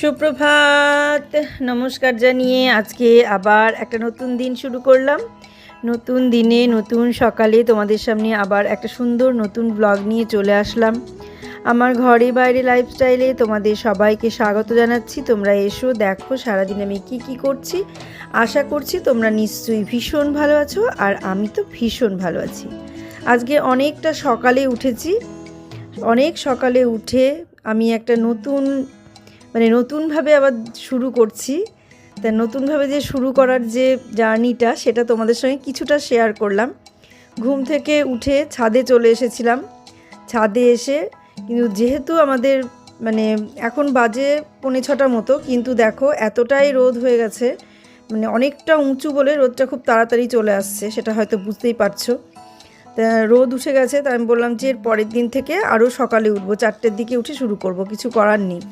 সুপ্রভাত। নমস্কার জানিয়ে আজকে আবার একটা নতুন দিন শুরু করলাম। নতুন দিনে, নতুন সকালে তোমাদের সামনে আবার একটা সুন্দর নতুন ব্লগ নিয়ে চলে আসলাম। আমার ঘরে বাইরে লাইফস্টাইলে তোমাদের সবাইকে স্বাগত জানাচ্ছি। তোমরা এসো, দেখো সারাদিন আমি কি কি করছি। আশা করছি তোমরা নিশ্চয়ই ভীষণ ভালো আছো আর আমি তো ভীষণ ভালো আছি। আজকে অনেকটা সকালে উঠেছি। অনেক সকালে উঠে আমি একটা নতুন মানে নতুনভাবে আবার শুরু করছি। তা নতুনভাবে যে শুরু করার যে জার্নিটা, সেটা তোমাদের সঙ্গে কিছুটা শেয়ার করলাম। ঘুম থেকে উঠে ছাদে চলে এসেছিলাম। ছাদে এসে কিন্তু যেহেতু আমাদের মানে এখন বাজে পৌনে ছটার মতো, কিন্তু দেখো এতটাই রোদ হয়ে গেছে মানে অনেকটা উঁচু বলে রোদটা খুব তাড়াতাড়ি চলে আসছে, সেটা হয়তো বুঝতেই পারছ। তা রোদ উঠে গেছে, তা আমি বললাম যে এর পরের দিন থেকে আরও সকালে উঠবো, চারটের দিকে উঠে শুরু করব, কিছু করার নেই।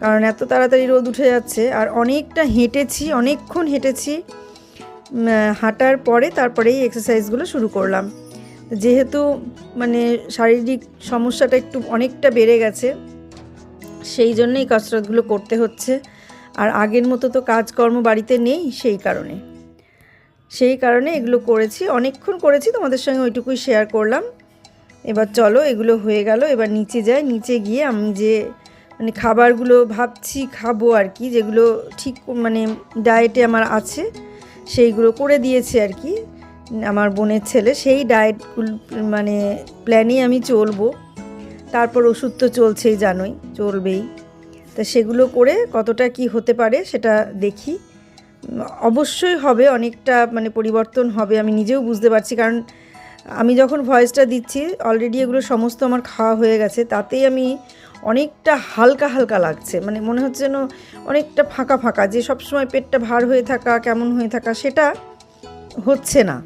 কারণ এত তাড়াতাড়ি রোদ উঠে যাচ্ছে। আর অনেকটা হেঁটেছি, অনেকক্ষণ হেঁটেছি হাঁটার পরে তারপরে এই এক্সারসাইজগুলো শুরু করলাম। যেহেতু মানে শারীরিক সমস্যাটা একটু অনেকটা বেড়ে গেছে, সেই জন্যই কসরতগুলো করতে হচ্ছে। আর আগের মতো তো কাজকর্ম বাড়িতে নেই সেই কারণে। সেই কারণে এগুলো করেছি, অনেকক্ষণ করেছি, তোমাদের সঙ্গে ওইটুকুই শেয়ার করলাম। এবার চলো, এগুলো হয়ে গেল, এবার নিচে যাই। নিচে গিয়ে আমি যে মানে খাবারগুলো ভাবছি খাব আর কি, যেগুলো ঠিক মানে ডায়েটে আমার আছে, সেইগুলো করে দিয়েছে আর কি, আমার বোনের ছেলে, সেই ডায়েটগুলো মানে প্ল্যানেই আমি চলবো। তারপর ওষুধ তো চলছেই জানোই, চলবেই। তা সেগুলো করে কতটা কি হতে পারে সেটা দেখি। অবশ্যই হবে, অনেকটা মানে পরিবর্তন হবে, আমি নিজেও বুঝতে পারছি। কারণ আমি যখন ভয়েসটা দিচ্ছি অলরেডি এগুলো সমস্ত আমার খাওয়া হয়ে গেছে, তাতেই আমি অনেকটা হালকা হালকা লাগছে। মানে মনে হচ্ছে যেন অনেকটা ফাঁকা ফাঁকা যে সবসময় পেটটা ভার হয়ে থাকা কেমন হয়ে থাকা সেটা হচ্ছে না।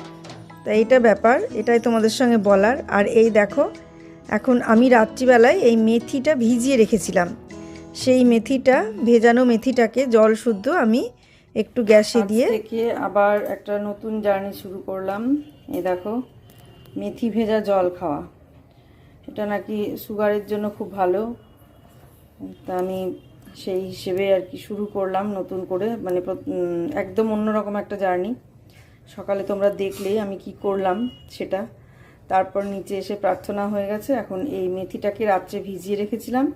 তা এটা ব্যাপার এটাই তোমাদের সঙ্গে বলার। আর এই দেখো এখন আমি রাত্রিবেলায় এই মেথিটা ভিজিয়ে রেখেছিলাম। সেই মেথিটা ভেজানো মেথিটাকে জল শুদ্ধ আমি একটু গ্যাসে দিয়ে থেকে আবার একটা নতুন জার্নি শুরু করলাম। এই দেখো মেথি ভেজা জল খাওয়া। এটা নাকি সুগারের জন্য খুব ভালো। তা আমি সেই হিসেবে আর কি শুরু করলাম নতুন করে মানে একদম অন্যরকম একটা জার্নি। সকালে তোমরা দেখলেই আমি কি করলাম সেটা। তারপর নিচে এসে প্রার্থনা হয়ে গেছে, এখন এই মেথিটাকে রাত্রে ভিজিয়ে রেখেছিলাম।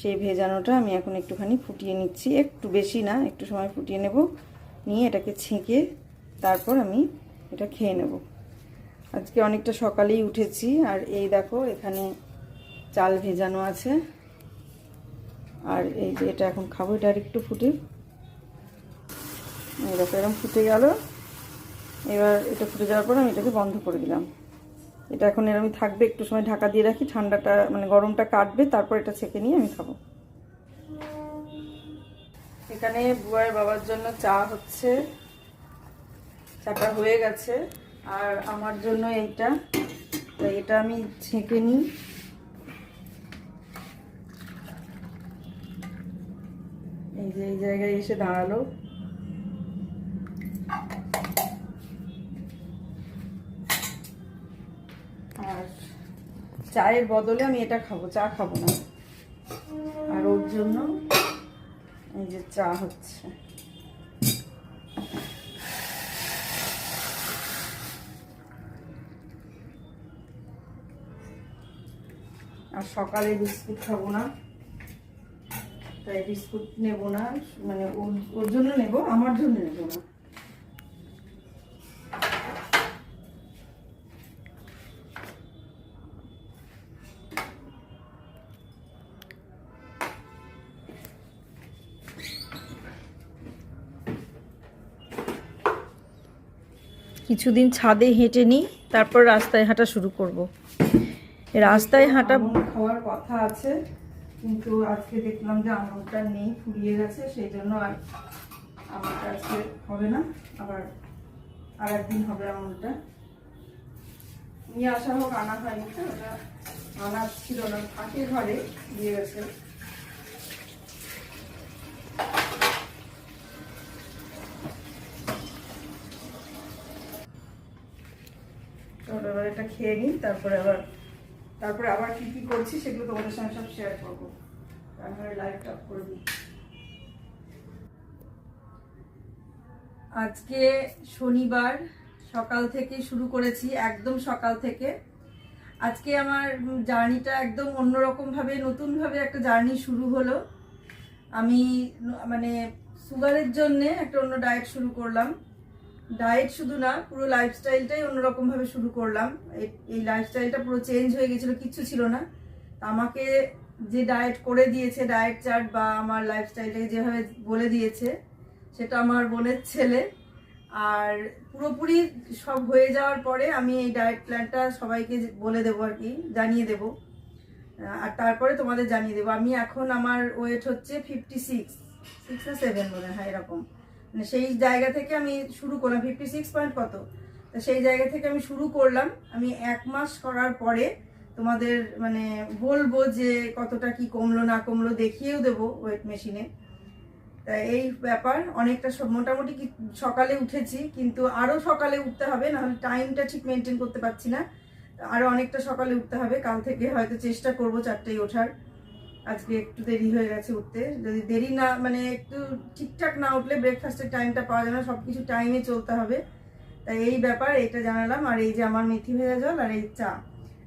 সেই ভেজানোটা আমি এখন একটুখানি ফুটিয়ে নিচ্ছি। একটু বেশি না, একটু সময় ফুটিয়ে নেব। নিয়ে এটাকে ছেঁকে তারপর আমি এটা খেয়ে নেব। আজকে অনেকটা সকালেই উঠেছি, আর এই দেখো এখানে চাল ভেজানো আছে। আর এই যে এটা এখন খাব, এটা আর একটু ফুটে। দেখো এরকম ফুটে গেল। এবার এটা ফুটে যাওয়ার পর আমি এটাকে বন্ধ করে দিলাম। এটা এখন এরকমই থাকবে, একটু সময় ঢাকা দিয়ে রাখি, ঠান্ডাটা মানে গরমটা কাটবে, তারপর এটা ছেঁকে নিয়ে আমি খাব। এখানে বুয়ার বাবার জন্য চা হচ্ছে, চাটা হয়ে গেছে। আর আমার জন্য এইটা। তাই এটা আমি ছেঁকে নিই। এই যে, এই জায়গায় এসে দাঁড়াল। আর চায়ের বদলে আমি এটা খাব, চা খাব না। আর ওর জন্য এই যে চা হচ্ছে। সকালে বিস্কুট খাব না। তাই বিস্কুট নেব না মানে ওর- জন্য নেব, আমার জন্য নেব না। কিছুদিন ছাদে হেঁটে নিই, তারপর রাস্তায় হাঁটা শুরু করব। রাস্তায় হাঁটা খাওয়ার কথা আছে, কিন্তু আজকে দেখলাম যে আমলটা নেই, ফুরিয়ে গেছে, সেই জন্য আর আমলটা আজকে হবে না। আবার আর একদিন হবে আমলটা নিয়ে আসা হোক, আনা হয়নি তো, ওটা আনা ছিল না, থাকে ঘরে, দিয়ে গেছে। এটা খেয়ে নিই, তারপরে আবার তারপরে আবার কি কি করছি সেগুলো তোমাদের সঙ্গে সব শেয়ার করব। লাইভ লাইভটা করে দিচ্ছি আজকে শনিবার, সকাল থেকে শুরু করেছি, একদম সকাল থেকে। আজকে আমার জার্নিটা একদম অন্যরকমভাবে, নতুনভাবে একটা জার্নি শুরু হলো। আমি মানে সুগারের জন্যে একটা অন্য ডায়েট শুরু করলাম। ডায়েট শুধু না, পুরো লাইফস্টাইলটাই অন্যরকম ভাবে শুরু করলাম। এই- লাইফস্টাইলটা পুরো চেঞ্জ হয়ে গেছিল, কিচ্ছু ছিল না। আমাকে যে ডায়েট করে দিয়েছে, ডায়েট চার্ট বা আমার লাইফস্টাইলে যেভাবে বলে দিয়েছে, সেটা আমার বোনের ছেলে। আর পুরোপুরি সব হয়ে যাওয়ার পরে আমি এই ডায়েট প্ল্যানটা সবাইকে বলে দেবো আর কি, জানিয়ে দেবো। আর তারপরে তোমাদের জানিয়ে দেবো। আমি এখন আমার ওয়েট হচ্ছে ফিফটি সিক্স সিক্স না সেভেন মনে হয় এরকম। মানে সেই জায়গা থেকে আমি শুরু করলাম ফিফটি সিক্স পয়েন্ট কত? তা সেই জায়গা থেকে আমি শুরু করলাম। আমি এক মাস করার পরে তোমাদের মানে বলব যে কতটা কি কমলো, না কমলো, দেখিয়েও দেবো ওয়েট মেশিনে তা এই ব্যাপার, অনেকটা মোটামুটি সকালে উঠেছি, কিন্তু আরও সকালে উঠতে হবে, নাহলে টাইমটা ঠিক মেনটেন করতে পারছি না। আরও অনেকটা সকালে উঠতে হবে, কাল থেকে হয়তো চেষ্টা করব চারটেই ওঠার। আজকে একটু দেরি হয়ে গেছে উঠতে। যদি দেরি না মানে একটু ঠিকঠাক না উঠলে ব্রেকফাস্টের টাইমটা পাওয়া যাবে না সব কিছু টাইমে চলতে হবে। তাই এই ব্যাপার, এটা জানালাম। আর এই যে আমার মেথি ভেজা জল আর এই চা।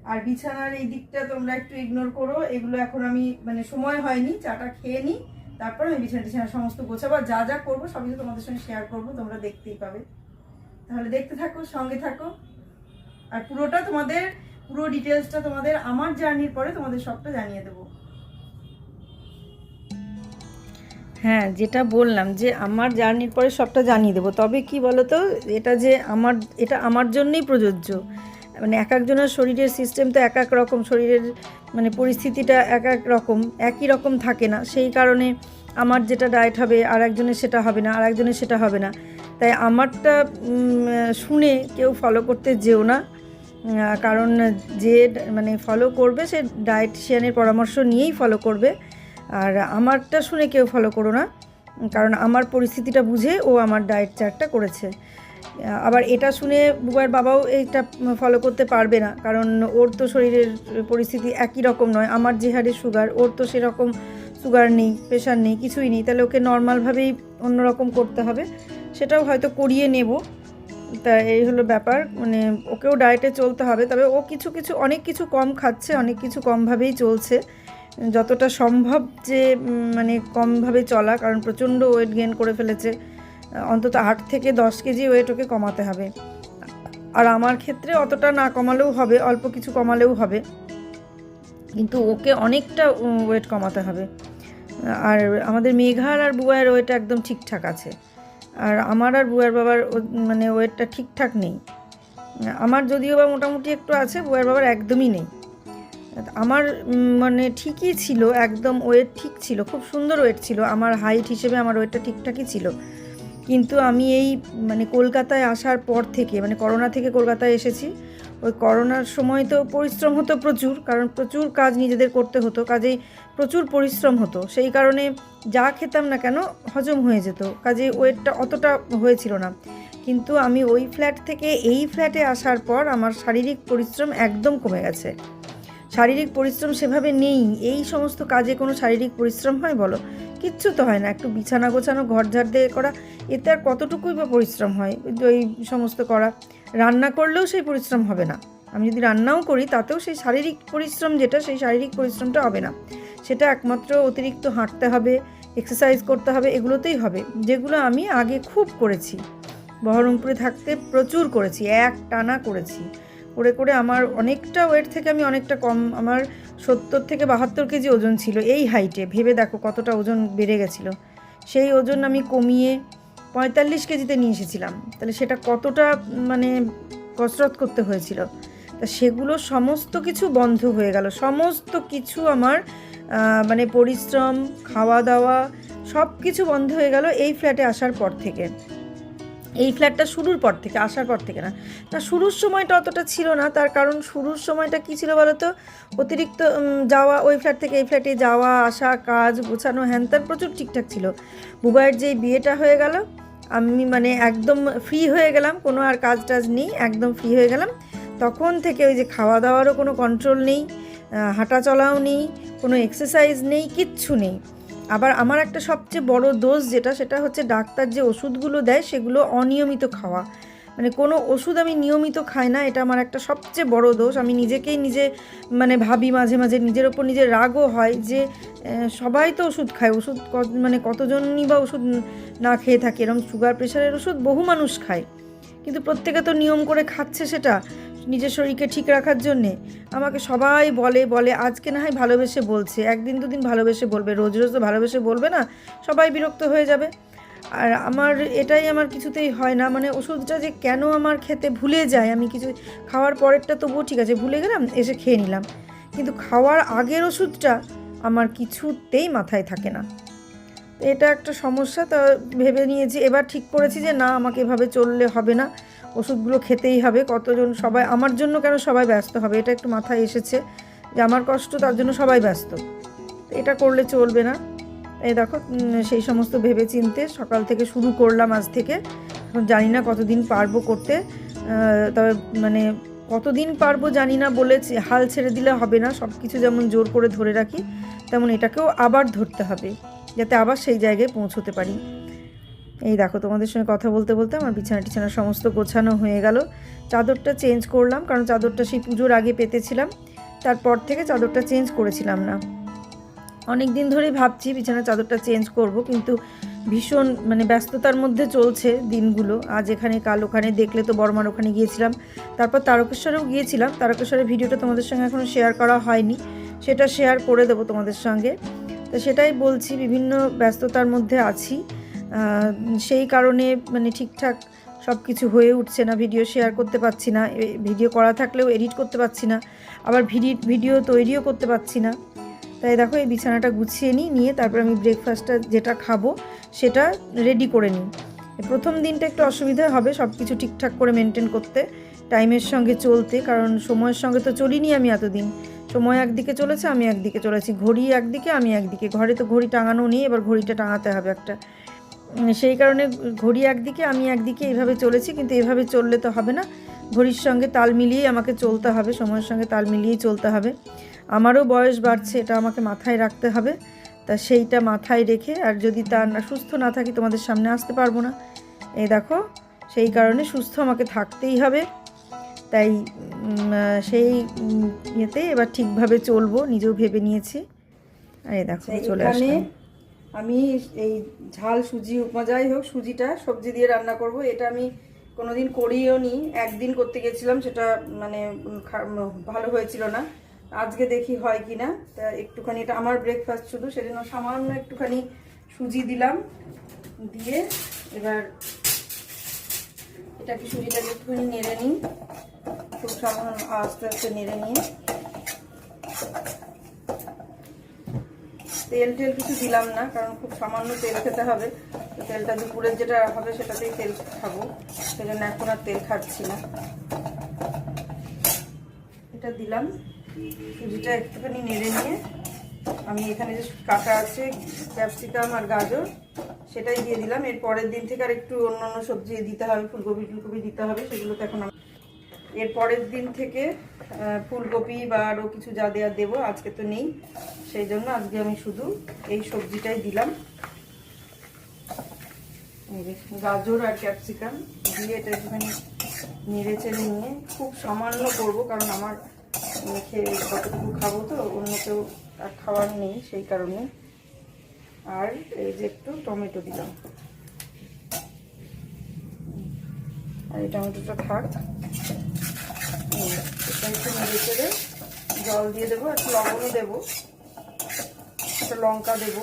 আর বিছানার এই দিকটা তোমরা একটু ইগনোর করো। এগুলো এখন আমি মানে সময় হয়নি, চাটা খেয়ে নিই। তারপর আমি বিছানা টিছানা সমস্ত গোছাবো। যা যা করব, সবই তোমাদের সঙ্গে শেয়ার করব, তোমরা দেখতেই পাবে। তাহলে দেখতে থাকো, সঙ্গে থাকো। আর পুরোটা তোমাদের, পুরো ডিটেলসটা তোমাদের আমার জার্নির পরে তোমাদের সবটা জানিয়ে দেবো। হ্যাঁ যেটা বললাম যে আমার জার্নির পরে সবটা জানিয়ে দেবো। তবে কি বলো তো এটা যে আমার, এটা আমার জন্যই প্রযোজ্য। মানে এক একজনের শরীরের সিস্টেম তো এক এক রকম, শরীরের মানে পরিস্থিতিটা এক এক রকম, একই রকম থাকে না। সেই কারণে আমার যেটা ডায়েট হবে আর একজনের সেটা হবে না আর একজনের সেটা হবে না। তাই আমারটা শুনে কেউ ফলো করতে যেও না। কারণ যে মানে ফলো করবে, সে ডায়েটিশিয়ানের পরামর্শ নিয়েই ফলো করবে। আর আমারটা শুনে কেউ ফলো করো না, কারণ আমার পরিস্থিতিটা বুঝে ও আমার ডায়েট চার্টটা করেছে। আবার এটা শুনে বুবার বাবাও এইটা ফলো করতে পারবে না, কারণ ওর তো শরীরের পরিস্থিতি একই রকম নয়। আমার যে হারে সুগার ওর তো সেরকম সুগার নেই প্রেশার নেই, কিছুই নেই। তাহলে ওকে নর্মালভাবেই অন্যরকম করতে হবে, সেটাও হয়তো করিয়ে নেব। তা এই হলো ব্যাপার মানে ওকেও ডায়েটে চলতে হবে, তবে ও কিছু কিছু, অনেক কিছু কম খাচ্ছে, অনেক কিছু কমভাবেই চলছে। যতটা সম্ভব যে মানে কমভাবে চলা, কারণ প্রচণ্ড ওয়েট গেন করে ফেলেছে। অন্তত আট থেকে দশ কেজি ওয়েট ওকে কমাতে হবে। আর আমার ক্ষেত্রে অতটা না কমালেও হবে, অল্প কিছু কমালেও হবে। কিন্তু ওকে অনেকটা ওয়েট কমাতে হবে। আর আমাদের মেঘার আর বুয়ার ওয়েট একদম ঠিকঠাক আছে। আর আমার আর বুয়ার বাবার মানে ওয়েটটা ঠিকঠাক নেই। আমার যদিও বা মোটামুটি একটু আছে, বুয়ার বাবার একদমই নেই। আমার মানে ঠিকই ছিল, একদম ওয়েট ঠিক ছিল, খুব সুন্দর ওয়েট ছিল, আমার হাইট হিসেবে আমার ওয়েটটা ঠিকঠাকই ছিল। কিন্তু আমি এই মানে কলকাতায় আসার পর থেকে মানে করোনা থেকে কলকাতায় এসেছি, ওই করোনার সময় তো পরিশ্রম হতো প্রচুর, কারণ প্রচুর কাজ নিজেদের করতে হতো, কাজেই প্রচুর পরিশ্রম হতো। সেই কারণে যা খেতাম না কেন, হজম হয়ে যেত, কাজে ওয়েটটা অতটা হয়েছিল না। কিন্তু আমি ওই ফ্ল্যাট থেকে এই ফ্ল্যাটে আসার পর আমার শারীরিক পরিশ্রম একদম কমে গেছে। শারীরিক পরিশ্রম সেভাবে নেই। এই সমস্ত কাজে কোনো শারীরিক পরিশ্রম হয় বলো? কিচ্ছু তো হয় না। একটু বিছানা গোছানো, ঘর ঝাড় দিয়ে করা, এতে আর কতটুকুই বা পরিশ্রম হয়? এই সমস্ত করা। রান্না করলেও সেই পরিশ্রম হবে না। আমি যদি রান্নাও করি, তাতেও সেই শারীরিক পরিশ্রম যেটা, সেই শারীরিক পরিশ্রমটা হবে না। সেটা একমাত্র অতিরিক্ত হাঁটতে হবে এক্সারসাইজ করতে হবে, এগুলোতেই হবে। যেগুলো আমি আগে খুব করেছি। বহরমপুরে থাকতে প্রচুর করেছি এক টানা করেছি। করে করে আমার অনেকটা ওয়েট থেকে আমি অনেকটা কম, আমার সত্তর থেকে বাহাত্তর কেজি ওজন ছিল এই হাইটে ভেবে দেখো কতটা ওজন বেড়ে গেছিল। সেই ওজন আমি কমিয়ে পঁয়তাল্লিশ কেজিতে নিয়ে এসেছিলাম। তাহলে সেটা কতটা মানে কসরত করতে হয়েছিল? তা সেগুলো সমস্ত কিছু বন্ধ হয়ে গেল। সমস্ত কিছু আমার মানে পরিশ্রম, খাওয়া দাওয়া সব কিছু বন্ধ হয়ে গেল এই ফ্ল্যাটে আসার পর থেকে। এই ফ্ল্যাটটা শুরুর পর থেকে, আসার পর থেকে না। না শুরুর সময়টা অতটা ছিল না, তার কারণ শুরুর সময়টা কী ছিল বলো তো অতিরিক্ত যাওয়া, ওই ফ্ল্যাট থেকে এই ফ্ল্যাটে যাওয়া, আসা, কাজ, গোছানো, হ্যান ত্যান প্রচুর ঠিকঠাক ছিল। বুবাইয়ের যেই বিয়েটা হয়ে গেল, আমি মানে একদম ফ্রি হয়ে গেলাম, কোনো আর কাজ টাজ নেই, একদম ফ্রি হয়ে গেলাম। তখন থেকে ওই যে খাওয়া দাওয়ারও কোনো কন্ট্রোল নেই হাঁটা চলাও নেই, কোনো এক্সারসাইজ নেই, কিচ্ছু নেই। আবার আমার একটা সবচেয়ে বড় দোষ যেটা, সেটা হচ্ছে ডাক্তার যে ওষুধগুলো দেয়, সেগুলো অনিয়মিত খাওয়া। মানে কোনো ওষুধ আমি নিয়মিত খাই না, এটা আমার একটা সবচেয়ে বড় দোষ। আমি নিজেকেই নিজে মানে ভাবি মাঝে মাঝে, নিজের ওপর নিজের রাগও হয় যে সবাই তো ওষুধ খায়। ওষুধ মানে কতজনই বা ওষুধ না খেয়ে থাকে এরকম সুগার প্রেশারের ওষুধ বহু মানুষ খায়। কিন্তু প্রত্যেকে তো নিয়ম করে খাচ্ছে সেটা। নিজের শরীরকে ঠিক রাখার জন্যে আমাকে সবাই বলে বলে, আজকে না হয় ভালোবেসে বলছে। একদিন দুদিন ভালোবেসে বলবে, রোজ রোজ তো ভালোবেসে বলবে না, সবাই বিরক্ত হয়ে যাবে। আর আমার এটাই আমার কিছুতেই হয় না মানে ওষুধটা যে কেন আমার খেতে ভুলে যায়, আমি কিছু খাওয়ার পরেরটা তবুও ঠিক আছে, ভুলে গেলাম, এসে খেয়ে নিলাম। কিন্তু খাওয়ার আগের ওষুধটা আমার কিছুতেই মাথায় থাকে না। এটা একটা সমস্যা, তা ভেবে নিয়েছি, এবার ঠিক করেছি যে না, আমাকে এভাবে চললে হবে না। ওষুধগুলো খেতেই হবে, কতজন সবাই, আমার জন্য কেন সবাই ব্যস্ত হবে? এটা একটু মাথায় এসেছে যে আমার কষ্ট, তার জন্য সবাই ব্যস্ত। এটা করলে চলবে না। এই দেখো সেই সমস্ত ভেবে চিনতে সকাল থেকে শুরু করলাম আজ থেকে। এখন জানি না কতদিন পারব করতে। তবে মানে কতদিন পারব জানি না বলে হাল ছেড়ে দিলে হবে না সব কিছু যেমন জোর করে ধরে রাখি, তেমন এটাকেও আবার ধরতে হবে, যাতে আবার সেই জায়গায় পৌঁছতে পারি। এই দেখো, তোমাদের সঙ্গে কথা বলতে বলতে আমার বিছানা টিছানা সমস্ত গোছানো হয়ে গেল। চাদরটা চেঞ্জ করলাম, কারণ চাদরটা সেই পুজোর আগে পেতেছিলাম। তারপর থেকে চাদরটা চেঞ্জ করেছিলাম না। অনেক দিন ধরেই ভাবছি বিছানার চাদরটা চেঞ্জ করব, কিন্তু ভীষণ মানে ব্যস্ততার মধ্যে চলছে দিনগুলো। আজ এখানে, কাল ওখানে, দেখলে তো বর্মার ওখানে গিয়েছিলাম। তারপর তারকেশ্বরেও গিয়েছিলাম। তারকেশ্বরের ভিডিওটা তোমাদের সঙ্গে এখনও শেয়ার করা হয়নি। সেটা শেয়ার করে দেবো তোমাদের সঙ্গে। তো সেটাই বলছি, বিভিন্ন ব্যস্ততার মধ্যে আছি। সেই কারণে মানে ঠিকঠাক সব কিছু হয়ে উঠছে না ভিডিও শেয়ার করতে পারছি না ভিডিও করা থাকলেও এডিট করতে পারছি না, আবার ভিডি ভিডিও তৈরিও করতে পারছি না। তাই দেখো, এই বিছানাটা গুছিয়ে নিই, নিয়ে তারপর আমি ব্রেকফাস্টটা যেটা খাব সেটা রেডি করে নিই। প্রথম দিনটা একটু অসুবিধা হবে সব কিছু ঠিকঠাক করে মেনটেন করতে টাইমের সঙ্গে চলতে, কারণ সময়ের সঙ্গে তো চলিনি আমি এতদিন। সময় একদিকে চলেছে, আমি একদিকে চলেছি, ঘড়ি একদিকে, আমি একদিকে। ঘরে তো ঘড়ি টাঙানো নেই, এবার ঘড়িটা টাঙাতে হবে একটা। সেই কারণে ঘড়ি একদিকে আমি একদিকে এইভাবে চলেছি কিন্তু এভাবে চললে তো হবে না। ঘড়ির সঙ্গে তাল মিলিয়েই আমাকে চলতে হবে সময়ের সঙ্গে তাল মিলিয়েই চলতে হবে। আমারও বয়স বাড়ছে এটা আমাকে মাথায় রাখতে হবে। তা সেইটা মাথায় রেখে আর যদি তার না সুস্থ না থাকি তোমাদের সামনে আসতে পারব না। এই দেখো সেই কারণে সুস্থ আমাকে থাকতেই হবে। তাই সেই ইয়েতে এবার ঠিকভাবে চলবো নিজেও ভেবে নিয়েছি। আর এই দেখো চলে আসলাম। আমি এই ঝাল, সুজি, উপমা যাই হোক, সুজিটা, সবজি দিয়ে রান্না করব। এটা আমি কোনোদিন করিও নি। একদিন করতে গেছিলাম, সেটা মানে ভালো হয়েছিল না। আজকে দেখি হয় কি না তা একটুখানি এটা আমার ব্রেকফাস্ট শুধু, সেজন্য সামান্য একটুখানি সুজি দিলাম। দিয়ে এবার এটাকে সুজিটাকে একটুখানি নেড়ে নিই। খুব সামান্য আস্তে আস্তে নেড়ে নিয়ে। তেল টেল কিছু দিলাম না, কারণ খুব সামান্য তেল খেতে হবে। তেলটা দুপুরের যেটা হবে সেটাতেই তেল খাব। সেই জন্য এখন আর তেল খাচ্ছি না। এটা দিলাম। সুজিটা একটুখানি নেড়ে নিয়ে আমি এখানে যে কাটা আছে, ক্যাপসিকাম আর গাজর, সেটাই দিয়ে দিলাম। এর পরের দিন থেকে আর একটু অন্য অন্য সবজি দিতে হবে, ফুলকপি, টুলকপি দিতে হবে সেগুলো তো এখন এর পরের দিন থেকে ফুলকপি বা আরও কিছু যা দেওয়া দেবো, আজকে তো নেই। সেই জন্য আজকে আমি শুধু এই সবজিটাই দিলাম। গাজর আর ক্যাপসিকাম দিয়ে এটা একটুখানি নেড়ে চেড়ে নিয়ে খুব সামান্য করব, কারণ আমার মেখে কতটুকু খাব তো, অন্য কেউ আর খাওয়ার নেই সেই কারণে। আর এই যে একটু টমেটো দিলাম। আর এই টমেটোটা থাক। এটা একটু নেড়ে জল দিয়ে দেবো, একটু লবণও দেবো। একটা লঙ্কা দেবো।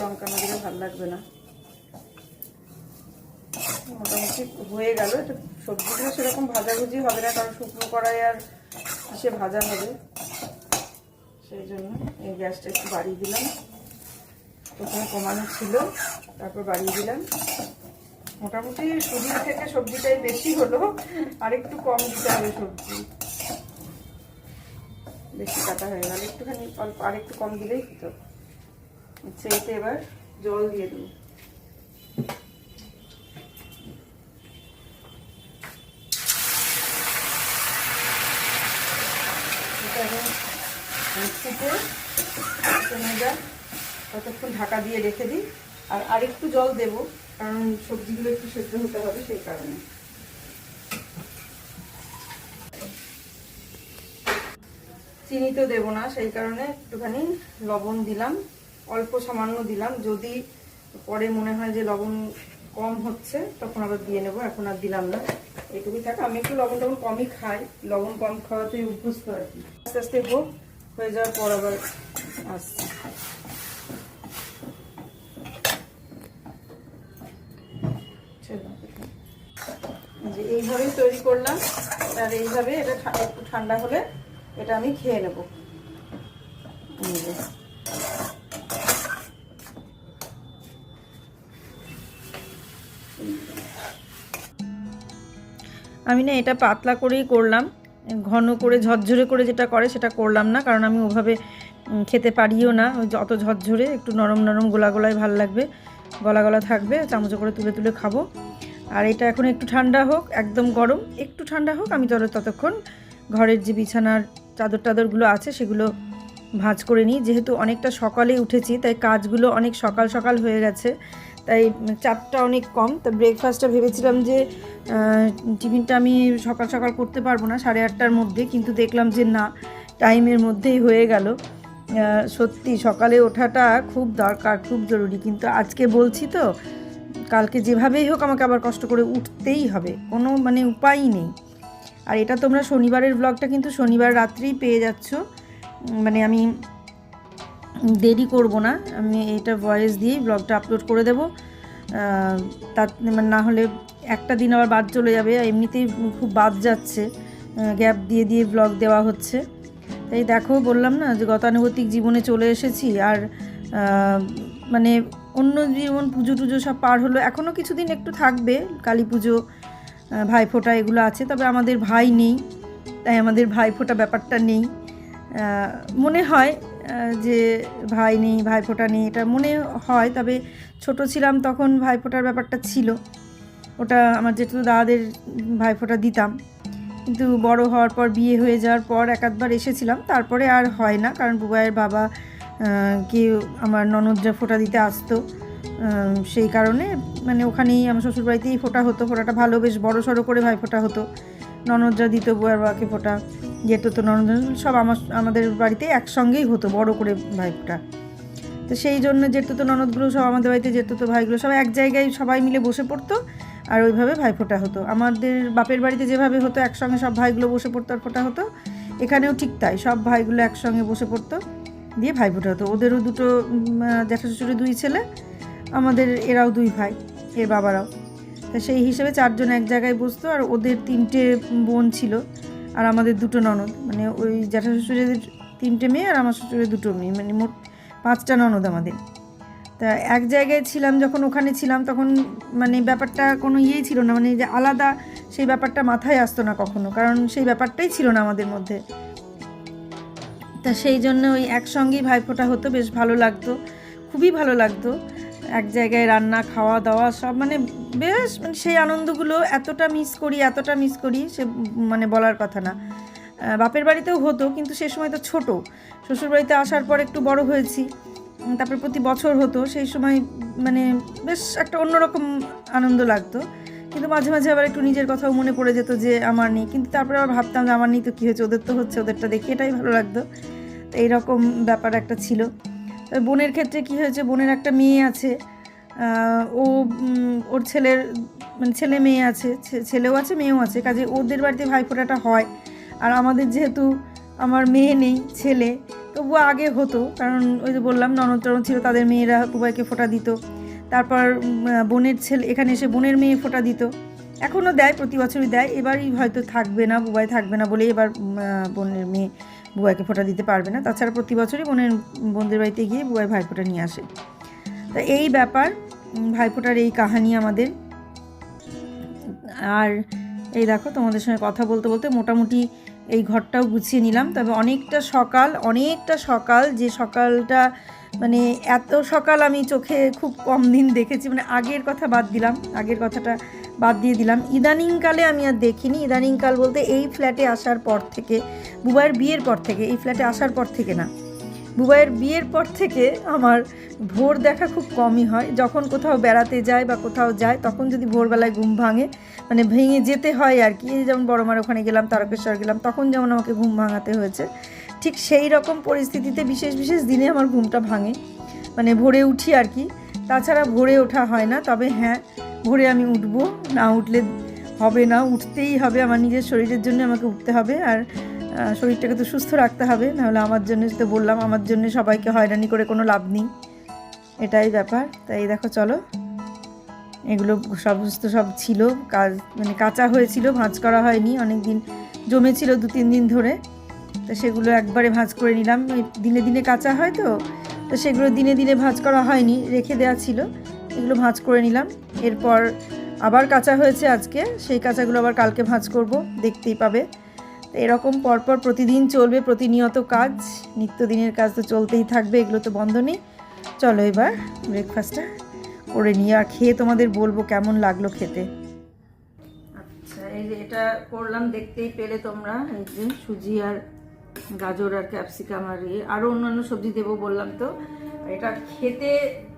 লঙ্কা না দিলে ভালো লাগবে না। মোটামুটি হয়ে গেল। এটা সবজিগুলো সেরকম ভাজাভুজি হবে না, কারণ শুকনো কড়াই আর কিসে ভাজা হবে। সেই জন্য এই গ্যাসটা একটু বাড়িয়ে দিলাম। প্রথমে কমানো ছিল, তারপর বাড়িয়ে দিলাম। মোটামুটি সুজির থেকে সবজিটাই বেশি হলো, আর একটু কম দিতে হবে সবজি। বেশি কাটা হয়ে গেল, একটুখানি অল্প, আর একটু কম দিলেই হতো। আচ্ছা এতে এবার জল দিয়ে দেবো। ততক্ষণ ঢাকা দিয়ে রেখে দিই। আর আরেকটু জল দেব। কারণ সবজিগুলো একটু সেদ্ধ হতে হবে সেই কারণে। চিনি তো দেবো না, সেই কারণে একটুখানি লবণ দিলাম। অল্প সামান্য দিলাম, যদি পরে মনে হয় যে লবণ কম হচ্ছে, তখন আবার দিয়ে নেব, এখন আর দিলাম না। এইটুকুই থাকে, আমি একটু লবণ টবণ কমই খাই, লবণ কম খাওয়াতে অভ্যস্ত আর কি। আস্তে আস্তে হোক, হয়ে যাওয়ার পর আবার আসছে চলো। যে এইভাবেই তৈরি করলাম। আর এইভাবে এটা একটু ঠান্ডা হলে এটা আমি খেয়ে নেব। আমি না এটা পাতলা করেই করলাম। ঘন করে, ঝরঝরে করে যেটা করে সেটা করলাম না, কারণ আমি ওভাবে খেতে পারিও না। ওই অত ঝরঝরে, একটু নরম নরম গোলা গোলায় ভালো লাগবে। গলা গলা থাকবে, চামচে করে তুলে তুলে খাব। আর এটা এখন একটু ঠান্ডা হোক, একদম গরম, একটু ঠান্ডা হোক, আমি তত ততক্ষণ ঘরের যে বিছানার চাদর টাদরগুলো আছে সেগুলো ভাঁজ করে নিই। যেহেতু অনেকটা সকালে উঠেছি, তাই কাজগুলো অনেক সকাল সকাল হয়ে গেছে, তাই চাপটা অনেক কম। তা ব্রেকফাস্টটা ভেবেছিলাম যে টিফিনটা আমি সকাল সকাল করতে পারব না, সাড়ে আটটার মধ্যে, কিন্তু দেখলাম যে না, টাইমের মধ্যেই হয়ে গেল। সত্যি সকালে ওঠাটা খুব দরকার, খুব জরুরি। কিন্তু আজকে বলছি তো কালকে যেভাবেই হোক আমাকে আবার কষ্ট করে উঠতেই হবে, কোনো মানে উপায়ই নেই। আর এটা তোমরা শনিবারের ব্লগটা কিন্তু শনিবার রাত্রেই পেয়ে যাচ্ছ। মানে আমি দেরি করব না, আমি এটা ভয়েস দিয়েই ব্লগটা আপলোড করে দেবো। তার মানে না হলে একটা দিন আবার বাদ চলে যাবে এমনিতেই খুব বাদ যাচ্ছে গ্যাপ দিয়ে দিয়ে ব্লগ দেওয়া হচ্ছে। তাই দেখো, বললাম না যে গতানুগতিক জীবনে চলে এসেছি, আর মানে অন্য যেমন পুজো টুজো সব পার হলো এখনও কিছুদিন একটু থাকবে কালী পুজো ভাইফোঁটা এগুলো আছে, তবে আমাদের ভাই নেই, তাই আমাদের ভাইফোঁটা ব্যাপারটা নেই। মনে হয় যে ভাই নেই ভাইফোঁটা নেই, এটা মনে হয়, তবে ছোট ছিলাম তখন ভাইফোঁটার ব্যাপারটা ছিল। ওটা আমার যেটু দাদাদের ভাইফোঁটা দিতাম। কিন্তু বড় হওয়ার পর, বিয়ে হয়ে যাওয়ার পর একাধবার এসেছিলাম, তারপরে আর হয় না, কারণ বুবাইয়ের বাবা কে আমার ননদ ননদরা ফোঁটা দিতে আসতো সেই কারণে মানে ওখানেই আমার শ্বশুরবাড়িতেই ফোঁটা হতো। ফোঁটাটা ভালো, বেশ বড় সড়ো করে ভাই ফোঁটা হতো। ননদরা দিত, বুয়ার বাবাকে ফোঁটা যেত তো ননদ, সব আমার, আমাদের বাড়িতে একসঙ্গেই হতো, বড় করে ভাই ফোঁটা। তো সেই জন্য যেত তো ননদগুলো সব আমাদের বাড়িতে, যেত তো ভাইগুলো সব এক জায়গায় সবাই মিলে বসে পড়তো আর ওইভাবে ভাই ভাইফোঁটা হতো। আমাদের বাপের বাড়িতে যেভাবে হতো, একসঙ্গে সব ভাইগুলো বসে পড়তো আর ফোঁটা হতো, এখানেও ঠিক তাই, সব ভাইগুলো একসঙ্গে বসে পড়তো। দিয়ে ভাই ভাইফোঁটা হতো ওদেরও দুটো জ্যাঠা শ্বশুরের দুই ছেলে, আমাদের এরাও দুই ভাই, এর বাবারাও। তা সেই হিসেবে চারজন এক জায়গায় বসতো, আর ওদের তিনটে বোন ছিল, আর আমাদের দুটো ননদ। মানে ওই জ্যাঠা শ্বশুরের তিনটে মেয়ে, আর আমার শ্বশুরের দুটো মেয়ে মানে মোট পাঁচটা ননদ আমাদের। তা এক জায়গায় ছিলাম, যখন ওখানে ছিলাম, তখন মানে ব্যাপারটা কোনো ইয়েই ছিল না মানে যে আলাদা, সেই ব্যাপারটা মাথায় আসতো না কখনো, কারণ সেই ব্যাপারটাই ছিল না আমাদের মধ্যে। তা সেই জন্য ওই একসঙ্গেই ভাইফোঁটা হতো, বেশ ভালো লাগতো, খুবই ভালো লাগতো। এক জায়গায় রান্না, খাওয়া, দাওয়া সব মানে বেশ মানে সেই আনন্দগুলো এতটা মিস করি, এতটা মিস করি সে মানে বলার কথা না। বাপের বাড়িতেও হতো, কিন্তু সে সময় তো ছোট। শ্বশুরবাড়িতে আসার পর একটু বড় হয়েছি তারপরে প্রতি বছর হতো, সেই সময় মানে বেশ একটা অন্যরকম আনন্দ লাগতো। কিন্তু মাঝে মাঝে আবার একটু নিজের কথাও মনে পড়ে যেত যে আমার নেই। কিন্তু তারপরে আবার ভাবতাম যে আমার নেই তো কী হয়েছে? ওদের তো হচ্ছে ওদেরটা দেখে এটাই ভালো লাগতো। তো এইরকম ব্যাপার একটা ছিল। তবে বোনের ক্ষেত্রে কি হয়েছে? বোনের একটা মেয়ে আছে। ও ওর ছেলের মানে ছেলে মেয়ে আছে ছেলেও আছে, মেয়েও আছে। কাজে ওদের বাড়িতে ভাইফোঁটাটা হয়। আর আমাদের যেহেতু আমার মেয়ে নেই, ছেলে, তবুও আগে হতো। কারণ ওই যে বললাম ননদ ছিল, তাদের মেয়েরা বুবাইকে ফোঁটা দিত। তারপর বোনের ছেলে, এখানে এসে বোনের মেয়ে ফোঁটা দিত। এখনও দেয়, প্রতি বছরই দেয়। এবারই হয়তো থাকবে না, বুবাই থাকবে না বলেই এবার বোনের মেয়ে বুবাইকে ফোঁটা দিতে পারবে না। তাছাড়া প্রতি বছরই বোনের, বোনদের বাড়িতে গিয়ে বুবাই ভাইফোঁটা নিয়ে আসে। তা এই ব্যাপার ভাইফোঁটার এই কাহানি আমাদের। আর এই দেখো, তোমাদের সঙ্গে কথা বলতে বলতে মোটামুটি এই ঘরটাও গুছিয়ে নিলাম। তবে অনেকটা সকাল অনেকটা সকাল, যে সকালটা মানে এত সকাল আমি চোখে খুব কম দিন দেখেছি মানে আগের কথা বাদ দিলাম, আগের কথাটা বাদ দিয়ে দিলাম। ইদানিংকালে আমি আর দেখিনি, ইদানিংকাল বলতে এই ফ্ল্যাটে আসার পর থেকে, বুবাইয়ের বিয়ের পর থেকে, এই ফ্ল্যাটে আসার পর থেকে না, বুবাইয়ের বিয়ের পর থেকে আমার ভোর দেখা খুব কমই হয়। যখন কোথাও বেড়াতে যায় বা কোথাও যায়, তখন যদি ভোরবেলায় ঘুম ভাঙে মানে ভেঙে যেতে হয় আর কি যেমন বড় মার ওখানে গেলাম, তারকেশ্বর গেলাম, তখন যেমন আমাকে ঘুম ভাঙাতে হয়েছে। ঠিক সেই রকম পরিস্থিতিতে বিশেষ বিশেষ দিনে আমার ঘুমটা ভাঙে। মানে ভোরে উঠি আর কি। তাছাড়া ভোরে ওঠা হয় না, তবে হ্যাঁ ভোরে আমি উঠবো। না উঠলে হবে না, উঠতেই হবে। আমার নিজের শরীরের জন্য আমাকে উঠতে হবে আর শরীরটাকে তো সুস্থ রাখতে হবে। নাহলে আমার জন্য তো বললাম, আমার জন্য সবাইকে হয়রানি করে কোনো লাভ নেই। এটাই ব্যাপার। তাই দেখো, চলো। এগুলো সমস্ত সব ছিল। কাজ মানে কাঁচা হয়েছিল, ভাঁজ করা হয়নি। অনেক দিন জমেছিল দু তিন দিন ধরে। তো সেগুলো একবারে ভাঁজ করে নিলাম। দিনে দিনে কাঁচা হয় তো তো সেগুলো দিনে দিনে ভাঁজ করা হয়নি, রেখে দেওয়া ছিল। এগুলো ভাঁজ করে নিলাম। এরপর আবার কাঁচা হয়েছে আজকে, সেই কাঁচাগুলো আবার কালকে ভাঁজ করব, দেখতেই পাবে। তো এরকম পরপর প্রতিদিন চলবে, প্রতিনিয়ত কাজ। নিত্যদিনের কাজ তো চলতেই থাকবে, এগুলো তো বন্ধ নেই। চলো এবার ব্রেকফাস্টটা করে নিয়ে আর খেয়ে তোমাদের বলব কেমন লাগল খেতে। আচ্ছা এই যে এটা করলাম, দেখতেই পেলে তোমরা, এই যে সুজি আর গাজর আর ক্যাপসিকাম আর ইয়ে। আরও অন্যান্য সবজি দেবো বললাম তো। এটা খেতে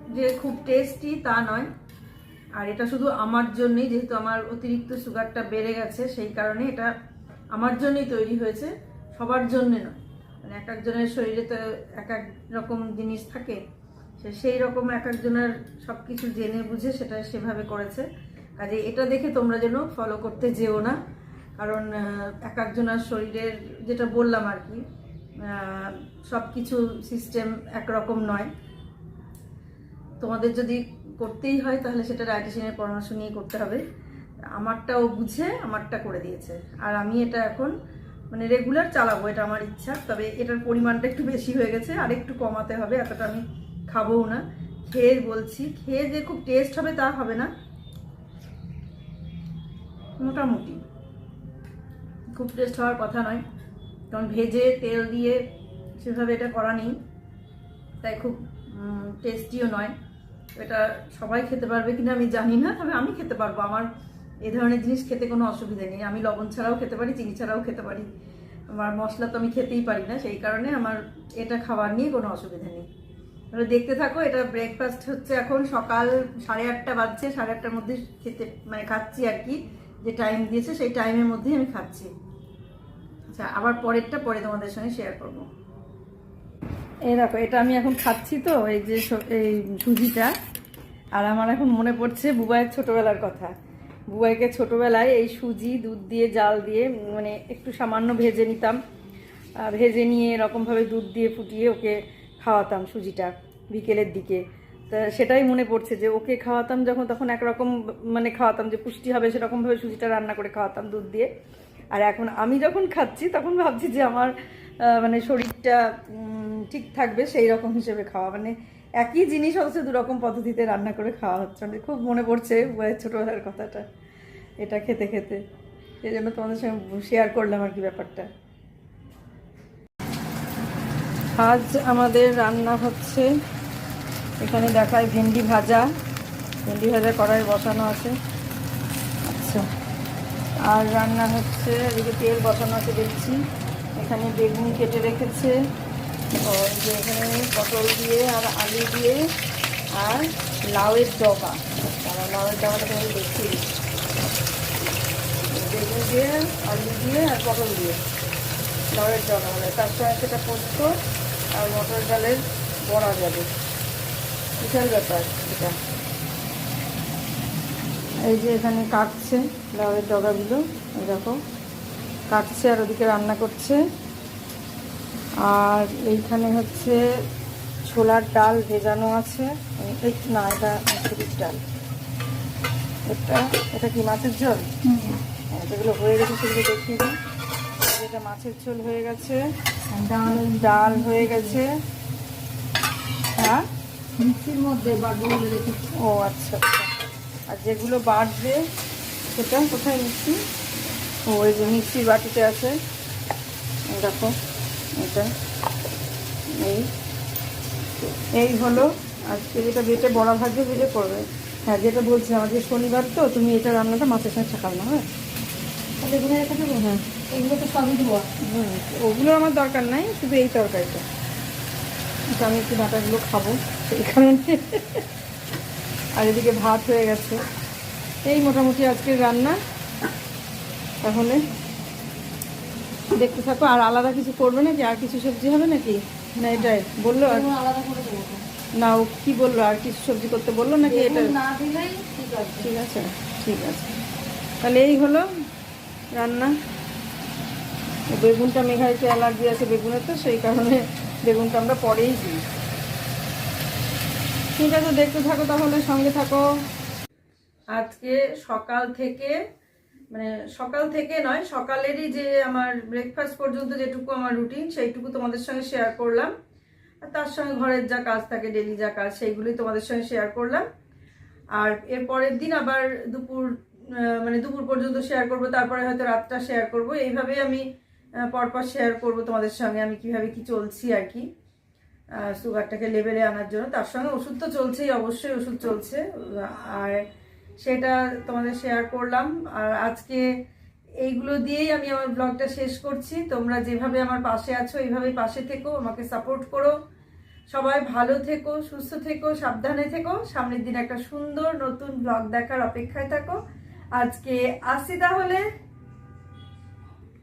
যে খুব টেস্টি তা নয়। আর এটা শুধু আমার জন্যই, যেহেতু আমার অতিরিক্ত সুগারটা বেড়ে গেছে, সেই কারণে এটা আমার জন্যই তৈরি হয়েছে। সবার জন্যে নয়। মানে এক একজনের শরীরে তো এক এক রকম জিনিস থাকে। সে সেই রকম এক একজনের সব কিছু জেনে বুঝে সেটা সেভাবে করেছে। কাজে এটা দেখে তোমরা যেন ফলো করতে যেও না। কারণ এক একজনের শরীরের যেটা বললাম আর কি সব কিছু সিস্টেম একরকম নয়। তোমাদের যদি করতেই হয় তাহলে সেটা ডায়েটিশিয়ানের পরামর্শ নিয়ে করতে হবে। আমারটা ও বুঝে আমারটা করে দিয়েছে। আর আমি এটা এখন মানে রেগুলার চালাবো, এটা আমার ইচ্ছা। তবে এটার পরিমাণটা একটু বেশি হয়ে গেছে, আর একটু কমাতে হবে, এতটা আমি খাবও না। খেয়ে বলছি, খেয়ে যে খুব টেস্ট হবে তা হবে না। মোটামুটি। খুব টেস্ট হওয়ার কথা নয়। কারণ ভেজে তেল দিয়ে সেভাবে এটা করা নেই। তাই খুব টেস্টিও নয়। এটা সবাই খেতে পারবে কিনা আমি জানি না, তবে আমি খেতে পারব। আমার এ ধরনের জিনিস খেতে কোনো অসুবিধা নেই। আমি লবণ ছাড়াও খেতে পারি, চিনি ছাড়াও খেতে পারি। আমার মশলা তো আমি খেতেই পারি না, সেই কারণে আমার এটা খাবার নিয়ে কোনো অসুবিধা নেই। তাহলে দেখতে থাকো, এটা ব্রেকফাস্ট হচ্ছে এখন সকাল সাড়ে আটটা বাজছে। সাড়ে আটটার মধ্যে খেতে মানে খাচ্ছি আর কি। যে টাইম দিয়েছে, সেই টাইমের মধ্যেই আমি খাচ্ছি। আচ্ছা আবার পরেরটা পরে তোমাদের সঙ্গে শেয়ার করব। এই দেখো, এটা আমি এখন খাচ্ছি তো, এই যে এই সুজিটা। আর আমার এখন মনে পড়ছে বুবাইয়ের ছোটবেলার কথা। বুবাইকে ছোটবেলায় এই সুজি, দুধ দিয়ে, জাল দিয়ে মানে একটু সামান্য ভেজে নিতাম। ভেজে নিয়ে এরকমভাবে দুধ দিয়ে ফুটিয়ে ওকে খাওয়াতাম সুজিটা বিকেলের দিকে। তা সেটাই মনে পড়ছে যে ওকে খাওয়াতাম যখন, তখন একরকম মানে খাওয়াতাম যে পুষ্টি হবে সেরকমভাবে সুজিটা রান্না করে খাওয়াতাম দুধ দিয়ে। আর এখন আমি যখন খাচ্ছি, তখন ভাবছি যে আমার মানে শরীরটা ঠিক থাকবে সেই রকম হিসেবে খাওয়া। মানে একই জিনিস অথচ দুরকম পদ্ধতিতে রান্না করে খাওয়া হচ্ছে। মানে খুব মনে পড়ছে ছোটোবেলার কথাটা, এটা খেতে খেতে। সেই জন্য তোমাদের সঙ্গে শেয়ার করলাম আর কি ব্যাপারটা। আজ আমাদের রান্না হচ্ছে, এখানে দেখায় ভেন্ডি ভাজা। ভেন্ডি ভাজা কড়াই বসানো আছে। আর রান্না হচ্ছে, এদিকে তেল বসানো আছে দেখছি। এখানে বেগুন কেটে রেখেছে। যে এখানে পটল দিয়ে আর আলু দিয়ে আর লাউয়ের ডগা। তারা লাউয়ের ডগাটা আমি দেখছি বেগুন দিয়ে, আলু দিয়ে আর পটল দিয়ে। লাউয়ের ডগা হবে। তার সঙ্গে সেটা পোস্ত আর মটর ডালের বড়া যাবে। বিশাল ব্যাপার এটা। এই যে এখানে কাটছে লাউয়ের ডগাগুলো এই দেখো। কাটছে আর ওদিকে রান্না করছে। আর এইখানে হচ্ছে ছোলার ডাল ভেজানো আছে। না এটা মুসুরির ডাল। এটা এটা কি মাছের ঝোল? হ্যাঁ যেগুলো হয়ে গেছে সেগুলো দেখিয়ে দিই। এটা মাছের ঝোল হয়ে গেছে। ডাল। ডাল হয়ে গেছে। হ্যাঁ? মিক্সির মধ্যে রেখেছি ও আচ্ছা আচ্ছা। আর যেগুলো বাড়বে সেটা কোথায় মিক্সি ও ওই যে মিক্সির বাটিতে আছে। দেখো এটা। এই। এই হলো আজকে যেটা বেটে বড়া ভাজবে বেটে করবে। হ্যাঁ যেটা বলছিলাম আজকে শনিবার তো তুমি এটা রান্নাটা মাছের সঙ্গে ঠাকাও না হ্যাঁ? তাহলে এগুলো রেখে দেবো? হ্যাঁ। এগুলো তো সবই হুম ওগুলো আমার দরকার নাই শুধু এই তরকারিটা। তো আমি একটু ডাঁটাগুলো খাব সেই কারণে আর এদিকে ভাত হয়ে গেছে। এই মোটামুটি আজকের রান্না। তাহলে দেখতে থাকো আর আলাদা কিছু করবে নাকি? আর কিছু সবজি হবে নাকি? না এটাই বলল আর না ও কি বলল? আর কিছু সবজি করতে বলল নাকি? এটা ঠিক আছে। ঠিক আছে তাহলে এই হলো রান্না। বেগুনটা মেঘা একটু অ্যালার্জি আছে বেগুনের তো? সেই কারণে বেগুনটা আমরা পরেই দিই। ঠিক আছে, দেখতে থাকো তাহলে, সঙ্গে থাকো। আজকে সকাল থেকে মানে সকাল থেকে নয়, সকালেরই যে আমার ব্রেকফাস্ট পর্যন্ত যেটুকু আমার রুটিন সেইটুকু তোমাদের সঙ্গে শেয়ার করলাম। আর তার সঙ্গে ঘরের যা কাজ থাকে ডেলি যা কাজ, সেইগুলোই তোমাদের সঙ্গে শেয়ার করলাম। আর এর পরের দিন আবার দুপুর মানে দুপুর পর্যন্ত শেয়ার করব, তারপরে হয়তো রাতটা শেয়ার করব। এইভাবেই আমি পরপর শেয়ার করব তোমাদের সঙ্গে, আমি কীভাবে কি চলছি আর কি। সুগারটাকে লেভেলে আনার জন্য। তার সঙ্গে ওষুধ তো চলছেই, অবশ্যই ওষুধ চলছে। আর সেটা তোমাদের শেয়ার করলাম। আর আজকে এইগুলো দিয়েই আমি আমার ব্লগটা শেষ করছি। তোমরা যেভাবে আমার পাশে আছো, এইভাবেই পাশে থেকো, আমাকে সাপোর্ট করো। সবাই ভালো থেকো, সুস্থ থেকো, সাবধানে থেকো। সামনের দিন একটা সুন্দর নতুন ব্লগ দেখার অপেক্ষায় থাকো। আজকে আসি তাহলে।